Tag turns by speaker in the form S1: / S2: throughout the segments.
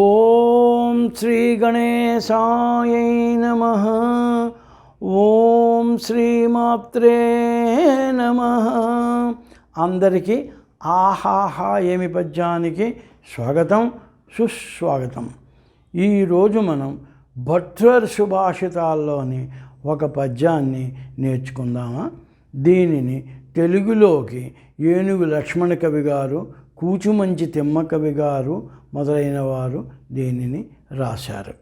S1: ఓం శ్రీ గణేశాయ నమ. ఓం శ్రీమాత్రే నమ. అందరికీ ఆహాహా ఏమి పద్యానికి స్వాగతం సుస్వాగతం. ఈరోజు మనం భట్టర్ సుభాషితాల్లోని ఒక పద్యాన్ని నేర్చుకుందామా? దీనిని తెలుగులోకి ఏనుగు లక్ష్మణ కవి గారు కూచుమంచి తిమ్మకవి గారు మొదలైన వారు దీనిని రాశారు.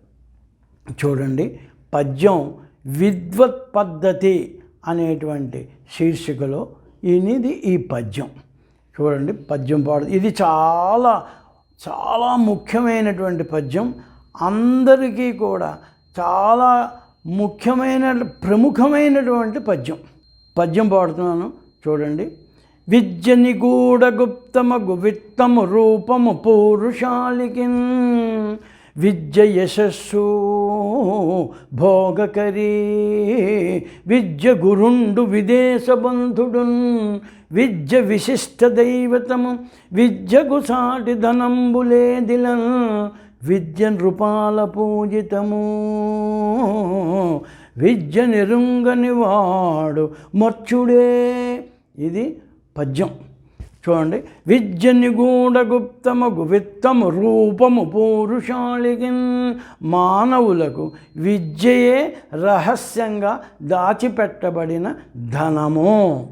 S1: చూడండి పద్యం విద్వత్ పద్ధతి అనేటువంటి శీర్షికలో ఇది ఈ పద్యం. చూడండి పద్యం పాడు ఇది చాలా చాలా ముఖ్యమైనటువంటి పద్యం. అందరికీ కూడా చాలా ముఖ్యమైన ప్రముఖమైనటువంటి పద్యం. పద్యం పాడుతున్నాను చూడండి. విద్య నిగూఢ గుప్తమగు విత్తము రూపము పూరుషాలికి. విద్య యశస్సు భోగకరీ. విద్య గురుండు విదేశబంధుడున్ విద్య విశిష్ట దైవతము. విద్యకు సాటి ధనంబులేదిలన్ విద్య నృపాల పూజితము. విద్య నిరుంగని వాడు మర్చుడే. ఇది పద్యం. చూడండి. విద్య నిగూఢ విత్తము రూపము పౌరుషాళికి మానవులకు విద్యయే రహస్యంగా దాచిపెట్టబడిన ధనము.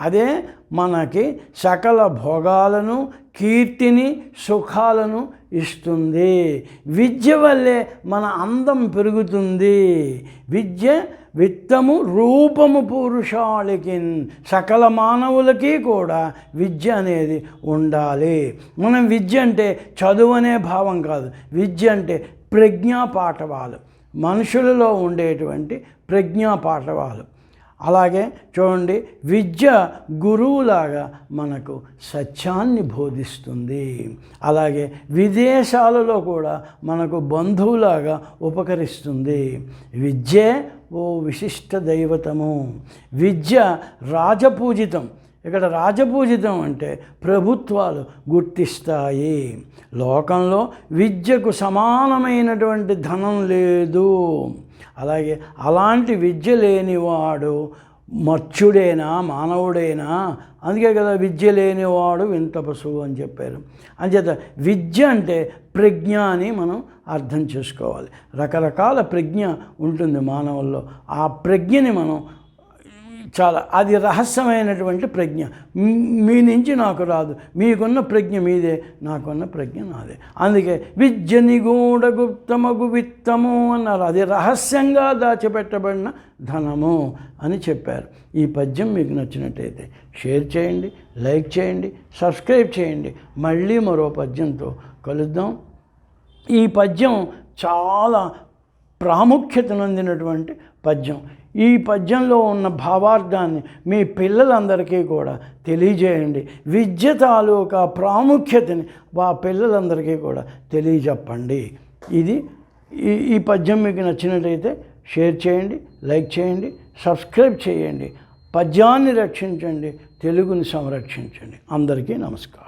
S1: అదే మనకి సకల భోగాలను కీర్తిని సుఖాలను ఇస్తుంది. విద్య వల్లే మన అందం పెరుగుతుంది. విద్య విత్తము రూపము పురుషాళికి సకల మానవులకి కూడా విద్య అనేది ఉండాలి. మనం విద్య అంటే చదువు అనే భావం కాదు. విద్య అంటే ప్రజ్ఞా పాఠవాలు మనుషులలో ఉండేటువంటి ప్రజ్ఞా పాఠవాలు అలాగే చూడండి విద్య గురువులాగా మనకు సత్యాన్ని బోధిస్తుంది. అలాగే విదేశాలలో కూడా మనకు బంధువులాగా ఉపకరిస్తుంది. విద్యే ఓ విశిష్ట దైవతము. విద్య రాజపూజితం. ఇక్కడ రాజపూజితం అంటే ప్రభుత్వాలు గుర్తిస్తాయి. లోకంలో విద్యకు సమానమైనటువంటి ధనం లేదు. అలాగే అలాంటి విద్య లేనివాడు మర్చుడేనా మానవుడేనా? అందుకే కదా విద్య లేనివాడు వింత పశువు అని చెప్పారు. అంచేత విద్య అంటే ప్రజ్ఞ అని మనం అర్థం చేసుకోవాలి. రకరకాల ప్రజ్ఞ ఉంటుంది మానవుల్లో. ఆ ప్రజ్ఞని మనం చాలా అది రహస్యమైనటువంటి ప్రజ్ఞ. మీ నుంచి నాకు రాదు. మీకున్న ప్రజ్ఞ మీదే నాకున్న ప్రజ్ఞ నాదే. అందుకే విద్య నిగూఢ గుప్తమగు విత్తము అన్నారు. అది రహస్యంగా దాచిపెట్టబడిన ధనము అని చెప్పారు. ఈ పద్యం మీకు నచ్చినట్టయితే షేర్ చేయండి లైక్ చేయండి సబ్స్క్రైబ్ చేయండి. మళ్ళీ మరో పద్యంతో కలుద్దాం. ఈ పద్యం చాలా ప్రాముఖ్యత నొందినటువంటి పద్యం. ఈ పద్యంలో ఉన్న భావార్థాన్ని మీ పిల్లలందరికీ కూడా తెలియజేయండి. విద్య తాలూకా ప్రాముఖ్యతని మా పిల్లలందరికీ కూడా తెలియజెప్పండి. ఇది ఈ ఈ పద్యం మీకు నచ్చినట్లయితే షేర్ చేయండి లైక్ చేయండి సబ్స్క్రైబ్ చేయండి. పద్యాన్ని రక్షించండి తెలుగుని సంరక్షించండి. అందరికీ నమస్కారం.